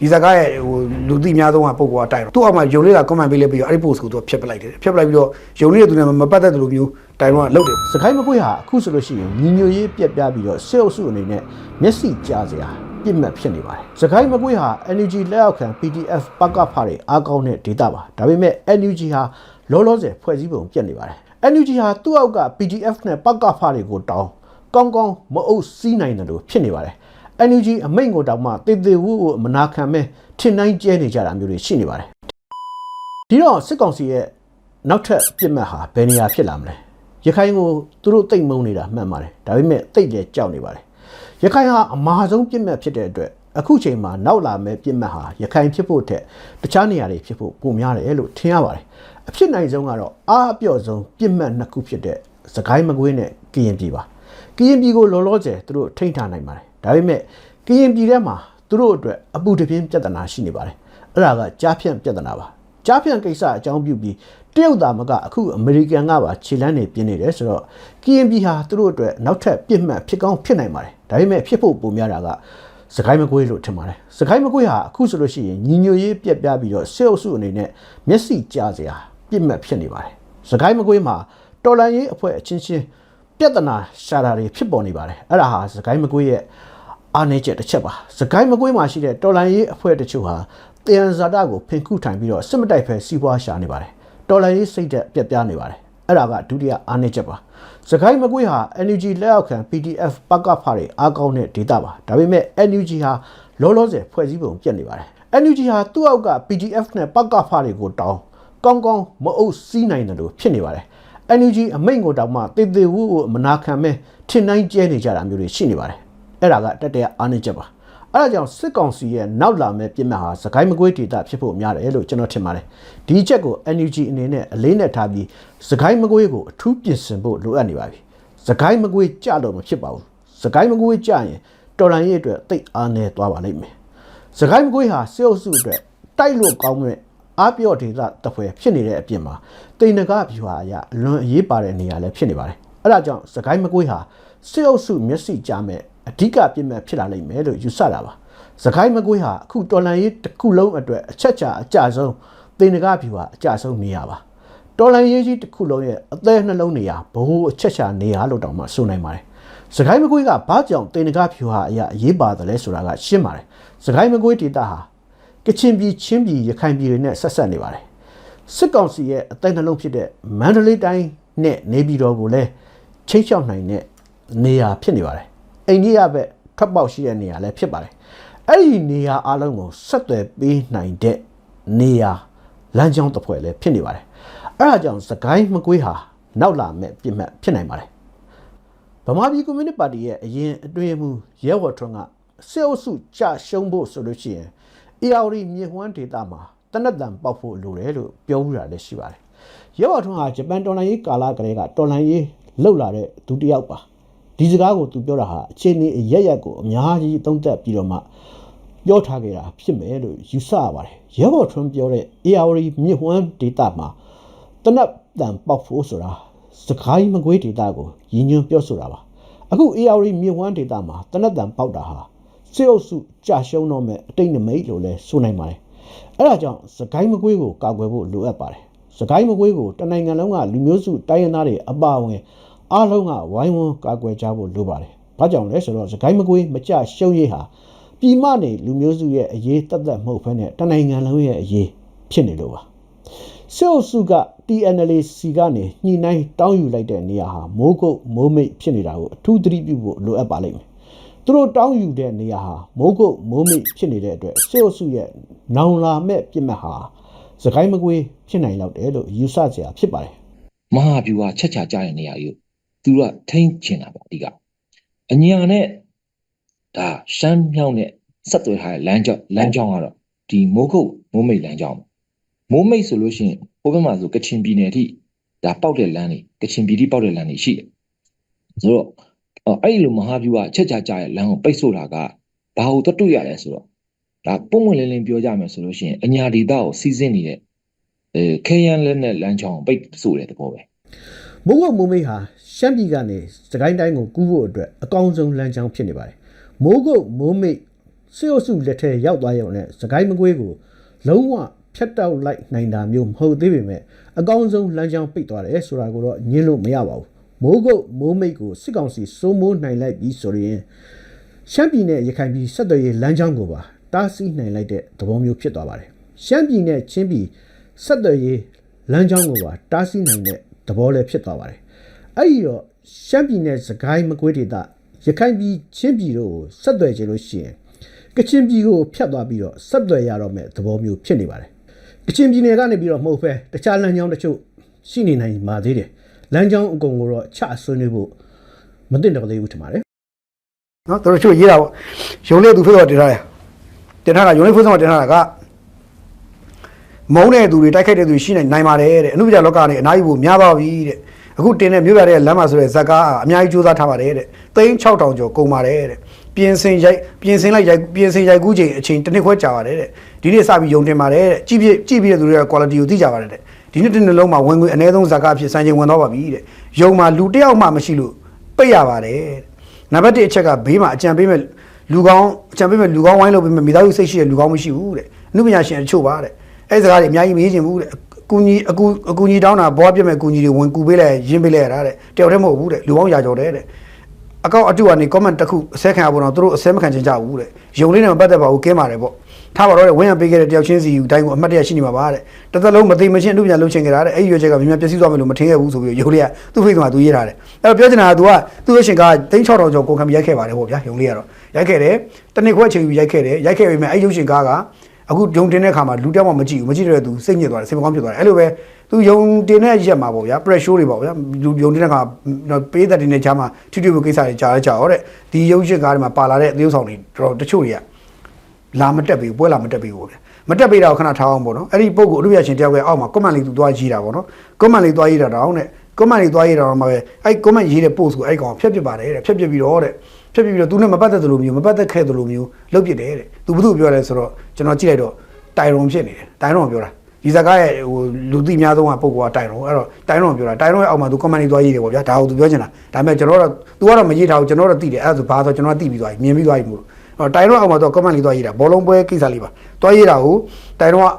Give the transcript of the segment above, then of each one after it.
ဒီဇာကားရဲ့ဟိုလူသိများဆုံးကပုံပေါ်အတိုင်းတော့သူ့အောက်မှာယုံလေးက comment ပေးလိုက်ပြီးတော့အဲ့ဒီ post ကိုသူကဖျက်ပလိုက်တယ်ဖျက်ပလိုက်ပြီးတော့ယုံလေးရဲ့သူနဲ့မပတ်သက်တဲ့လူမျိုးတိုင်တော့လုတ်တယ်စကိုင်းမကွေးဟာအခုဆိုလို့ရှိရင်ညီညွတ်ရေးပြက်ပြားပြီးတော့စစ်အုပ်စုအနေနဲ့မျက်စိကြားစရာပြစ်မှတ်ဖြစ်နေပါတယ်စကိုင်းမကွေးဟာ NUG လက်အောက်ခံ PDF ပကဖားတွေအားကောင်းတဲ့ဒေတာပါဒါပေမဲ့ NUG ဟာလောလောဆယ်ဖွဲ့စည်းပုံပြက်နေပါတယ် NUG ဟာသူ့အောက်က PDF နဲ့ပကဖားတွေကိုတောင်းကောင်းကောင်းမအုပ်စီးနိုင်တယ်လို့ဖြစ်နေပါတယ် NUG အမိန့်ကိုတောင်မှတေသေးဝူကိုမနာခံမဲ့ထင်တိုင်းကျဲနေကြတာမျိုးတွေရှိနေပါတယ်ဒီတော့စစ်ကောင်စီရဲ့နောက်ထပ်ပြစ်မှတ်ဟာဘယ်နေရာဖြစ်လာမလဲရခိုင်ကိုသူတို့တိတ်မုံနေတာမှန်ပါတယ်ဒါပေမဲ့တိတ်လည်းကြောက်နေပါတယ်ရခိုင်ဟာအမာဆုံးပြစ်မှတ်ဖြစ်တဲ့အတွက်အခုချိန်မှာနောက်လာမဲ့ပြစ်မှတ်ဟာရခိုင်ဖြစ်ဖို့ထက်တခြားနေရာတွေဖြစ်ဖို့ပုံများတယ်လို့ထင်ရပါတယ်အဖြစ်နိုင်ဆုံးကတော့အားအပြော့ဆုံးပြစ်မှတ်နှစ်ခုဖြစ်တဲ့စကိုင်းမကွေးနဲ့ကရင်ပြည်ပါကရင်ပြည်ကိုလောလောဆယ်သူတို့ထိန်းထားနိုင်ပါတယ် ဒါပေမဲ့ကရင်ပြည်ထဲမှာသူတို့အတွက်အပူတပြင်းပြဿနာရှိနေပါတယ်အဲ့ဒါကကြားဖြန့်ပြဿနာပါကြားဖြန့်ကိစ္စအကြောင်းပြုပြီးတရုတ်သားမကအခုအမေရိကန်ကပါခြေလန်းနေပြင်းနေတယ်ဆိုတော့ KNB ဟာသူတို့အတွက်နောက်ထပ်ပြစ်မှတ်ဖြစ်ကောင်းဖြစ်နိုင်ပါတယ်ဒါပေမဲ့ဖြစ်ဖို့ပုံများတာကစကိုင်းမကွေးလို့ထင်ပါတယ်စကိုင်းမကွေးဟာအခုဆိုလို့ရှိရင်ညီညွတ်ရေးပြက်ပြားပြီးတော့ဆေးအုပ်စုအနေနဲ့မျက်စိကြားစရာပြစ်မှတ်ဖြစ်နေပါတယ်စကိုင်းမကွေးမှာတော်လန်ရေးအဖွဲ့အချင်းချင်းပြဿနာရှာတာတွေဖြစ်ပေါ်နေပါတယ်အဲ့ဒါဟာစကိုင်းမကွေးရဲ့ အားနည်းချက်တစ်ချက်ပါစကိုင်းမကွေးမှာရှိတဲ့တော်လန်ရေးအဖွဲ့တချို့ဟာတယံဇာတာကိုဖင်ခုထိုင်ပြီးတော့စစ်မတိုက်ဖဲစီးပွားရှာနေပါတယ်တော်လန်ရေးစိတ်သက်ပြက်ပြားနေပါတယ်အဲ့ဒါကဒုတိယအားနည်းချက်ပါစကိုင်းမကွေးဟာ NUG လက်အောက်ခံ PDF ပကဖားတွေအားကောင်းတဲ့ဒေတာပါဒါပေမဲ့ NUG ဟာလောလောဆယ်ဖွဲ့စည်းပုံပြက်နေပါတယ် NUG ဟာသူ့အောက်က PDF နဲ့ပကဖားတွေကိုတောင်းကောင်းကောင်းမအုပ်စီးနိုင်တယ်လို့ဖြစ်နေပါတယ် NUG အမိန့်ကိုတောင်မှတေသေးဝူကိုမနာခံမဲ့ထင်တိုင်းကျဲနေကြတာမျိုးတွေရှိနေပါတယ် အဲ့ဒါကတက်တဲ့အားနည်းချက်ပါအဲ့ဒါကြောင့်စစ်ကောင်စီရဲ့နောက်လာမဲ့ပြစ်မှတ်ဟာစကိုင်းမကွေးဒေတာဖြစ်ဖို့များတယ်လို့ကျွန်တော်ထင်ပါတယ်ဒီအချက်ကို NUG အနေနဲ့အလေးနဲ့ထားပြီးစကိုင်းမကွေးကိုအထူးပြင်ဆင်ဖို့လိုအပ်နေပါပြီစကိုင်းမကွေးကြတော့မဖြစ်ပါဘူးစကိုင်းမကွေးကြရင်တော်လန်ရေးအတွက်တိတ်အားနည်းသွားပါလိမ့်မယ်စကိုင်းမကွေးဟာစေအုပ်စုအတွက်တိုက်လို့ကောင်းတဲ့အားပြော့ဒေသတစ်ဖွဲဖြစ်နေတဲ့အပြင်မှာတိန်နဂဗျူဟာအရအလွန်အရေးပါတဲ့နေရာလည်းဖြစ်နေပါတယ်အဲ့ဒါကြောင့်စကိုင်းမကွေးဟာစေအုပ်စုမျက်စိကြားမဲ့ အဓိကပြစ်မှတ်ဖြစ်လာလိမ့်မယ်လို့ယူဆတာပါစကိုင်းမကွေးဟာအခုတော်လန်ရေးတစ်ခုလုံးအတွက်အချက်ချာအကြဆုံးတိန်နဂဗျူဟာအကြဆုံးနေရာပါတော်လန်ရေးကြီးတစ်ခုလုံးရဲ့အသေးနှလုံးနေရာဘ ਹੁ အချက်ချာနေရာလို့တောင်မှဆိုနိုင်ပါတယ်စကိုင်းမကွေးကဘာကြောင့်တိန်နဂဖြူဟာအရာအရေးပါတယ်လဲဆိုတာကရှင်းပါတယ်စကိုင်းမကွေးဒေတာဟာကချင်ပြည်ချင်းပြည်ရခိုင်ပြည်တွေနဲ့ဆက်ဆက်နေပါတယ်စစ်ကောင်စီရဲ့အသိနှလုံးဖြစ်တဲ့မန္တလေးတိုင်းနဲ့နေပြည်တော်ကိုလည်းချိတ်ချောက်နိုင်တဲ့နေရာဖြစ်နေပါတယ် အိန္ဒိယဘက်ထွက်ပေါက်ရှိတဲ့နေရာလည်းဖြစ်ပါတယ်အဲ့ဒီနေရာအလုံးကိုဆက်သွယ်ပေးနိုင်တဲ့နေရာလမ်းကြောင်းတစ်ဖွဲ့လည်းဖြစ်နေပါတယ်အဲ့ဒါကြောင့်စကိုင်းမကွေးဟာနောက်လာမဲ့ပြစ်မှတ်ဖြစ်နိုင်ပါတယ်ဗမာပြည်ကွန်မြူနတီပါတီရဲ့အရင်အတွင်းမှုရဲဝတ်ထွန်းကစစ်အုပ်စုကြရှုံးဖို့ဆိုလို့ရှိရင် AR မြေဟွမ်းဒေတာမှာတနက်တန်ပေါက်ဖို့လိုတယ်လို့ပြောမှုတာလည်းရှိပါတယ်။ရဲဝတ်ထွန်းဟာဂျပန်တော်လိုင်းရေးကာလကလေးကတော်လိုင်းရေးလှုပ်လာတဲ့ဒုတိယပါ ဒီစကားကိုသူပြောတာဟာအခြေအနေအရက်ရက်ကိုအများကြီးသုံးသပ်ပြီးတော့မှပြောထားခဲ့တာဖြစ်မယ်လို့ယူဆရပါတယ်။ရဲဘော်ထွန်းပြောတဲ့ AR မြေဟွမ်းဒေတာမှာတနက်တန်ပေါက်ဖို့ဆိုတာစကိုင်းမကွေးဒေတာကိုရည်ညွှန်းပြောဆိုတာပါအခု AR မြေဝမ်းဒေတာမှာတနက်တန်ပေါက်တာဟာစေအုပ်စုကြာရှုံးတော့မဲ့အတိတ်နမိတ်လို့လဲဆိုနိုင်ပါတယ်အဲ့ဒါကြောင့်စကိုင်းမကွေးကိုကာကွယ်ဖို့လိုအပ်ပါတယ်စကိုင်းမကွေးကိုတနိုင်ငံလုံးကလူမျိုးစုတိုင်းရင်းသားတွေအပါအဝင် အားလုံးကဝိုင်းဝန်းကာကွယ်ကြဖို့လိုပါတယ်ဘာကြောင့်လဲဆိုတော့စကိုင်းမကွေးမကြရှုံးရေးဟာပြည်မနေလူမျိုးစုရဲ့အရေးတတ်တတ်မဟုတ်ဘဲနဲ့တနိုင်ငံလုံးရဲ့အရေးဖြစ်နေလို့ပါစစ်အုပ်စုက TNLC ကနေညှိနှိုင်းတောင်းယူလိုက်တဲ့နေရာဟာမိုးကုတ်မိုးမိတ်ဖြစ်နေတာကိုအထူးသတိပြုဖို့လိုအပ်ပါလိမ့်မယ်။သူတို့တောင်းယူတဲ့နေရာဟာမိုးကုတ်မိုးမိတ်ဖြစ်နေတဲ့အတွက်စစ်အုပ်စုရဲ့နောင်လာမဲ့ပြစ်မှတ်ဟာစကိုင်းမကွေးဖြစ်နိုင်တော့တယ်လို့ယူဆကြရဖြစ်ပါတယ်မဟာဗျူဟာချက်ချာကြတဲ့နေရာကြီးကို သူကထိန်းချင်တာပေါ့အဓိကအညာနဲ့ဒါရှမ်းမြောက်နဲ့ဆက်သွယ်ထားတဲ့လမ်းကြောင်းလမ်းကြောင်းကတော့ဒီမိုးကုတ်မိုးမိတ်လမ်းကြောင်းမိုးမိတ်ဆိုလို့ရှိရင်ဟိုဘက်မှာဆိုကချင်ပြည်နယ်အထိဒါပေါက်တဲ့လမ်းတွေကချင်ပြည်ထိပေါက်တဲ့လမ်းတွေရှိတယ်ဆိုတော့အော်အဲ့ဒီလိုမဟာဗျူဟာချက်ချာကြတဲ့လမ်းကိုပိတ်ဆို့တာကဘာလို့တွတ်တွေ့ရလဲဆိုတော့ဒါပုံမှန်လင်းလင်းပြောကြမယ်ဆိုလို့ရှိရင်အညာဒေတာကိုစီးဆင်းနေတဲ့အဲခဲယမ်းလက်နဲ့လမ်းကြောင်းကိုပိတ်ဆို့တဲ့သဘောပဲ။ မိုးကုတ်မိုးမိတ်ဟာရှမ်းပြည်ကနေစကိုင်းတိုင်းကိုကူးဖို့အတွက်အကောင်းဆုံးလမ်းကြောင်းဖြစ်နေပါတယ်။မိုးကုတ်မိုးမိတ်စစ်အုပ်စုလက်ထဲရောက်သွားရုံနဲ့စကိုင်းမကွေးကိုလုံးဝဖြတ်တောက်လိုက်နိုင်တာမျိုးမဟုတ်သေးပေမဲ့အကောင်းဆုံးလမ်းကြောင်းပိတ်သွားတယ်ဆိုတာကိုတော့ညင်းလို့မရပါဘူးမိုးကုတ်မိုးမိတ်ကိုစစ်ကောင်စီစိုးမိုးနိုင်လိုက်ပြီးဆိုရင်ရှမ်းပြည်နယ်ရခိုင်ပြည်ဆက်သွယ်ရေးလမ်းကြောင်းကိုပါတားဆီးနိုင်လိုက်တဲ့သဘောမျိုးဖြစ်သွားပါတယ်ရှမ်းပြည်နယ်ချင်းပြည်ဆက်သွယ်ရေးလမ်းကြောင်းကိုပါတားဆီးနိုင်တဲ့ သဘောလည်းဖြစ်သွားပါတယ်အဲ့ဒီတော့ရှမ်းပြည်နယ်စကိုင်းမကွေးဒေသရခိုင်ပြည်ချင်းပြည်တို့ကိုဆက်သွယ်ကြလို့ရှိရင်ကချင်ပြည်ကိုဖြတ်သွားပြီးတော့ဆက်သွယ်ရတော့မဲ့သဘောမျိုးဖြစ်နေပါတယ်။ကချင်ပြည်နယ်ကနေပြီးတော့မဟုတ်ပဲတခြားလမ်းကြောင်းတချို့ရှိနေနိုင်ပါသေးတယ်။လမ်းကြောင်းအကုန်ကိုတော့ချဆွေးနွေးဖို့မသင့်တော်သေးဘူးထင်ပါတယ်နော်သူတို့ချို့ရေးတာပေါ့ယုံလေးသူဖေးတော့တင်ထားတယ်တင်ထားတာယုံလေးဖေးဆောင်တင်ထားတာက မုန်းတဲ့သူတွေတိုက်ခိုက်တဲ့သူတွေရှိနေနိုင်ပါတယ်တဲ့အနုပညာလောကကနေအနားယူဖို့များပါပြီတဲ့အခုတင်တဲ့မြို့ပြတဲ့လမ်းမှာဆိုတဲ့ဇက်ကားအများကြီးစူးစမ်းထားပါတယ်တဲ့သိန်း6000ကျော်ကုန်ပါတယ်တဲ့ပြင်ဆင်ရိုက်ပြင်ဆင်လိုက်ရိုက်ပြင်ဆင်ရိုက်ကူးချိန်အချိန်တစ်နှစ်ခွဲကြာပါတယ်တဲ့ဒီနေ့စပြီးယုံတင်ပါတယ်တဲ့ကြည့်ပြကြည့်ပြတဲ့သူတွေက quality ကိုသိကြပါတယ်တဲ့ဒီနေ့တစ်နှစ်လုံးမှာဝင်ငွေအနည်းဆုံးဇက်ကားဖြစ်စံချိန်ဝင်တော့ပါပြီတဲ့ယုံမှာလူတစ်ယောက်မှမရှိလို့ပိတ်ရပါတယ်တဲ့နံပါတ်1အချက်ကဘေးမှာအကြံပေးမဲ့လူကောင်းအကြံပေးမဲ့လူကောင်းဝိုင်းလုပ်ပေးမဲ့မိသားစုစိတ်ရှိတဲ့လူကောင်းမရှိဘူးတဲ့အမှုပညာရှင်အချို့ပါတဲ့ အဲ့ဒီစကားတွေအများကြီးမရေးချင်ဘူးတဲ့အကူကြီးအကူအကူကြီးတောင်းတာဘောပြတ်မဲ့အကူကြီးတွေဝင်ကူပေးလိုက်ရင်းပေးလိုက်ရတာတဲ့တယောက်တည်းမဟုတ်ဘူးတဲ့လူကောင်းရာကြော်တဲ့တဲ့အကောက်အတူကနေ comment တစ်ခုအစဲခံရပေါ်တော့သူတို့အစဲမခံချင်ကြဘူးတဲ့ယုံလေးနဲ့မပတ်သက်ပါဘူးကင်းပါတယ်ပေါ့ထားပါတော့တဲ့ဝင်းရပေးခဲ့တဲ့တယောက်ချင်းစီတိုင်းကိုအမှတ်တရရှိနေမှာပါတဲ့တစ်သက်လုံးမသိမချင်းအမှုပညာလုပ်ချင်ကြတာတဲ့အဲ့ဒီရွေးချက်ကမြန်မြန်ပြည့်စည်သွားမယ်လို့မထင်ခဲ့ဘူးဆိုပြီးယုံလေးကသူ့ဖိတ်မှာသူရေးထားတယ်အဲ့တော့ပြောချင်တာက तू ကသူ့ရဲ့ရှင်က3600ကျော်ကုန်ခံပြီးရိုက်ခဲ့ပါတယ်ပေါ့ဗျာယုံလေးကတော့ရိုက်ခဲ့တယ်တနစ်ခွဲချိန်ပြီးရိုက်ခဲ့တယ်ရိုက်ခဲ့ပေမဲ့အဲ့ရုပ်ရှင်ကားက အခုယုံတင်တဲ့ခါမှာလူတောက်မှမကြည့်ဘူးမကြည့်တဲ့သူစိတ်ညစ်သွားတယ်စိတ်မကောင်းဖြစ်သွားတယ်အဲ့လိုပဲသူယုံတင်တဲ့ရက်မှာပေါ့ဗျာ pressure တွေပေါ့ဗျာလူယုံတင်တဲ့ခါပေးသက်တင်တဲ့ကြားမှာထိထိမကိစ္စတွေကြားလဲကြားတော့တဲ့ဒီရုပ်ရှင်ကားတွေမှာပါလာတဲ့သေယုပ်ဆောင်တွေတော်တချို့တွေကလာမတက်ပြီပွဲလာမတက်ပြီပေါ့ဗျာမတက်ပြီတော့ခဏထားအောင်ပေါ့နော်အဲ့ဒီပုံကိုအမှုရရှင်တယောက်ရဲ့အောက်မှာ comment လေးသူသွားရေးတာပေါ့နော် comment လေးသွားရေးတာတော့တဲ့ comment လေးသွားရေးတာတော့မှပဲအဲ့ comment ရေးတဲ့ post ကိုအဲ့ကောင်ဖျက်ပစ်ပါတယ်တဲ့ဖျက်ပစ်ပြီးတော့တဲ့ ဖျက်ပစ်ပြီးတော့သူနဲ့မပတ်သက်သလိုမျိုးမပတ်သက်ခဲ့သလိုမျိုးလုပ်ပစ်တယ်တဲ့သူဘုသူပြောတယ်ဆိုတော့ကျွန်တော်ကြည့်လိုက်တော့တိုင်ရွန်ဖြစ်နေတယ်တိုင်ရွန်ပြောတာဒီဇာကားရဲ့ဟိုလူသိအများဆုံးကပုံကတိုင်ရွန်အဲ့တော့တိုင်ရွန်ပြောတာတိုင်ရွန်ရဲ့အောက်မှာသူ comment လေးသွားရေးတယ်ပေါ့ဗျာဒါကိုသူပြောချင်တာဒါပေမဲ့ကျွန်တော်တော့ तू ကတော့မရေးထားဘူးကျွန်တော်တော့သိတယ်အဲ့ဒါဆိုဘာဆိုကျွန်တော်ကသိပြီးသွားပြီမြင်ပြီးသွားပြီမို့လို့အော်တိုင်တော့အောက်မှာတော့ comment လေးသွားရေးတာဘောလုံးပွဲကိစ္စလေးပါသွားရေးတာကိုတိုင်တော့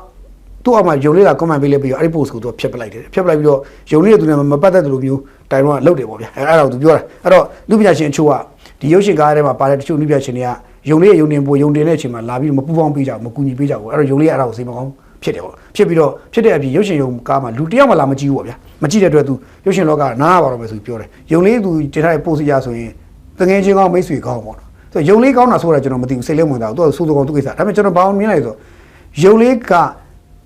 သူ့အောက်မှာယုံလေးက comment ပေးလေးပြီးတော့အဲ့ဒီ post ကိုသူကဖျက်ပလိုက်တယ်ဖျက်ပလိုက်ပြီးတော့ယုံလေးကသူနဲ့မပတ်သက်တယ်လို့မျိုးတိုင်တော့ကလုတ်တယ်ပေါ့ဗျာအဲ့အဲ့ဒါကိုသူပြောတာအဲ့တော့လူပညာရှင်အချို့က ဒီရုပ်ရှင်ကားထဲမှာပါတဲ့တချို့လူပညာရှင်တွေကယုံလေးရဲ့ယုံတင်ပို့ယုံတင်တဲ့အချိန်မှာလာပြီးမပူပေါင်းပေးကြဘူးမကူညီပေးကြဘူးအဲ့တော့ယုံလေးကအဲ့ဒါကိုစိတ်မကောင်းဖြစ်တယ်ပေါ့ဖြစ်ပြီးတော့ဖြစ်တဲ့အပြင်ရုပ်ရှင်ယုံကားမှာလူတစ်ယောက်မှလာမကြည့်ဘူးပေါ့ဗျာမကြည့်တဲ့အတွက်သူရုပ်ရှင်လောကနားရပါတော့မယ်ဆိုပြီးပြောတယ်ယုံလေးသူတင်ထားတဲ့ post ရဆိုရင်တငယ်ချင်းကောင်းမိတ်ဆွေကောင်းပေါ့နော်ဆိုယုံလေးကောင်းတာဆိုတာကျွန်တော်မသိဘူးစိတ်လည်းဝင်တာသူကစိုးစိုးကောင်းသူကိစ္စဒါပေမဲ့ကျွန်တော်ဘာလို့မြင်လိုက်ဆိုယုံလေးက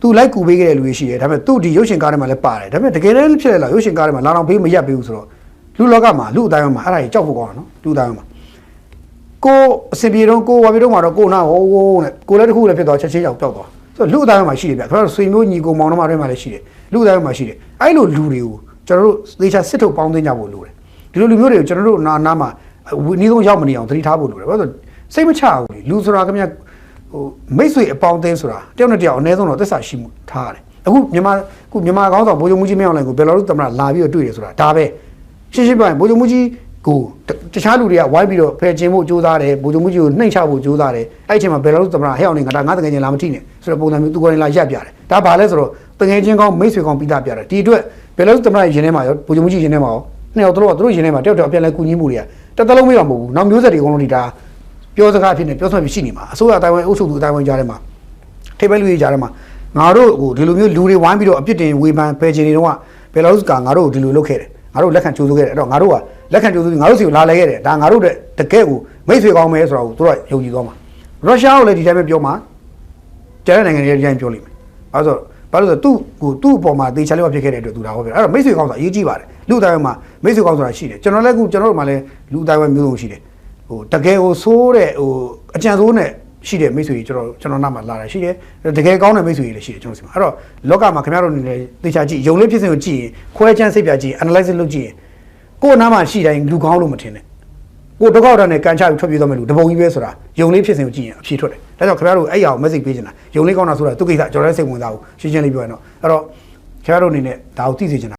သူလိုက်ကူပေးခဲ့တဲ့လူတွေရှိတယ်ဒါပေမဲ့သူ့ဒီရုပ်ရှင်ကားထဲမှာလည်းပါတယ်ဒါပေမဲ့တကယ်တမ်းဖြစ်ရလားရုပ်ရှင်ကားထဲမှာလာတော့ဖေးမရက်ပေးဘူးဆိုတော့ လူလောကမှာလူအတိုင်းမှာအဲ့ဒါကြီးကြောက်ဖို့ကောင်းတာနော်လူအတိုင်းမှာကိုအစင်ပြေတော့ကိုဝါပြေတော့မှာတော့ကိုနာဟိုးဟိုးနဲ့ကိုလည်းတစ်ခုလည်းဖြစ်သွားချက်ချင်းကြောက်ပျောက်သွားဆိုတော့လူအတိုင်းမှာရှိတယ်ဗျခင်ဗျားတို့ဆွေမျိုးညီကိုမောင်နှမတွေမှာလည်းရှိတယ်လူအတိုင်းမှာရှိတယ်အဲ့လိုလူတွေကိုကျွန်တော်တို့သေချာစစ်ထုတ်ပေါင်းသိကြဖို့လိုတယ်ဒီလိုလူမျိုးတွေကိုကျွန်တော်တို့နာနာမှာအနည်းဆုံးရောက်မနေအောင်သတိထားဖို့လိုတယ်ဘာလို့လဲဆိုစိတ်မချဘူးလေလူဆိုတာခင်ဗျာဟိုမိတ်ဆွေအပေါင်းအသင်းဆိုတာတယောက်နဲ့တယောက်အနည်းဆုံးတော့သစ္စာရှိမှုထားရတယ်အခုမြန်မာအခုမြန်မာကောင်းဆောင်ဗိုလ်ချုပ်မှုကြီးမင်းအောင်လှိုင်ကိုဘယ်လိုလုပ်သမ္မတလာပြီးတော့တွေ့တယ်ဆိုတာဒါပဲ ရှင်းရှင်းပြောရင်ဗိုလ်ချုပ်မှုကြီးကိုတခြားလူတွေကဝိုင်းပြီးတော့ဖယ်ကျင်ဖို့ကြိုးစားတယ်ဗိုလ်ချုပ်မှုကြီးကိုနှိမ့်ချဖို့ကြိုးစားတယ်အဲ့ဒီအချိန်မှာဘယ်လိုလုပ်သမ္မတဟဲ့အောင်နေငါဒါငါတကယ်ချင်းလာမထိနဲ့ဆိုတော့ပုံစံမျိုးသူကိုယ်တိုင်လာရက်ပြတယ်ဒါဘာလဲဆိုတော့တကယ်ချင်းကောင်းမိတ်ဆွေကောင်းပြီးသားပြတယ်ဒီအတွက်ဘယ်လိုသမ္မတရင်ထဲမှာရောဗိုလ်ချုပ်မှုကြီးရင်ထဲမှာရောနှစ်ယောက်တို့ကသူတို့ရင်ထဲမှာတယောက်တယောက်ပြန်လဲကူညီမှုတွေကတစ်သလုံးမေးတော့မဟုတ်ဘူးနောက်မျိုးဆက်တွေအကုန်လုံးဒီဒါပြောစကားဖြစ်နေပြောဆိုပြီးရှိနေမှာအစိုးရအတိုင်းဝိုင်းအုပ်ချုပ်သူအတိုင်းဝိုင်းကြားထဲမှာထိပ်ပိုင်းလူကြီးကြားထဲမှာငါတို့ဟိုဒီလိုမျိုးလူတွေဝိုင်းပြီးတော့အပြစ်တင်ဝေဖန်ဖယ်ချင်နေတော့ကဘယ်လိုကငါတို့ဒီလိုလုပ်ခဲ့တယ် ငါတို့လက်ခံကြိုးစိုးခဲ့တယ်အဲ့တော့ငါတို့ကလက်ခံကြိုးစိုးပြီးငါတို့စီကိုလာလဲခဲ့တယ်ဒါငါတို့တဲ့တကယ်ကိုမိတ်ဆွေကောင်းမယ်ဆိုတော့သူတို့ကယုံကြည်သွားမှာရုရှားကိုလည်းဒီတိုင်းပဲပြောမှာကျန်တဲ့နိုင်ငံတွေဒီတိုင်းပြောလိမ့်မယ်အဲဆိုဘာလို့လဲဆိုတော့သူ့ကိုသူ့အပေါ်မှာတေချာလေးဖြစ်ခဲ့တဲ့အတွက်သူဒါဟောပြအဲ့တော့မိတ်ဆွေကောင်းဆိုတာအရေးကြီးပါတယ်လူတိုင်းမှာမိတ်ဆွေကောင်းဆိုတာရှိတယ်ကျွန်တော်လည်းအခုကျွန်တော်တို့မှာလည်းလူတိုင်းမှာမျိုးစုံရှိတယ်ဟိုတကယ်ကိုဆိုးတဲ့ဟိုအကြံဆိုးနဲ့ ရှိတဲ့မိတ်ဆွေကြီးကျွန်တော်ကျွန်တော်နားမှာလာတာရှိတယ်တကယ်ကောင်းတဲ့မိတ်ဆွေကြီးလည်းရှိတယ်ကျွန်တော်စီမှာအဲ့တော့လောကမှာခင်ဗျားတို့အနေနဲ့တေချာကြည့်ယုံလေးဖြစ်စဉ်ကိုကြည့်ရင်ခွဲချမ်းစိတ်ပြကြည့် analysis လုပ်ကြည့်ရင်ကိုယ်နားမှာရှိတိုင်းလူကောင်းလို့မထင်နဲ့ကိုဒုက္ခတော့နဲ့ကန်ချပြီးထွက်ပြေးသွားမယ်လို့တပုံကြီးပဲဆိုတာယုံလေးဖြစ်စဉ်ကိုကြည့်ရင်အဖြေထွက်တယ်ဒါကြောင့်ခင်ဗျားတို့အဲ့ရအောင် message ပေးချင်တာယုံလေးကောင်းတာဆိုတာသူကိစ္စကျွန်တော်လည်းစိတ်ဝင်စားဘူးရှင်းရှင်းလေးပြောရင်တော့အဲ့တော့ခင်ဗျားတို့အနေနဲ့ဒါကိုသိစေချင်တာ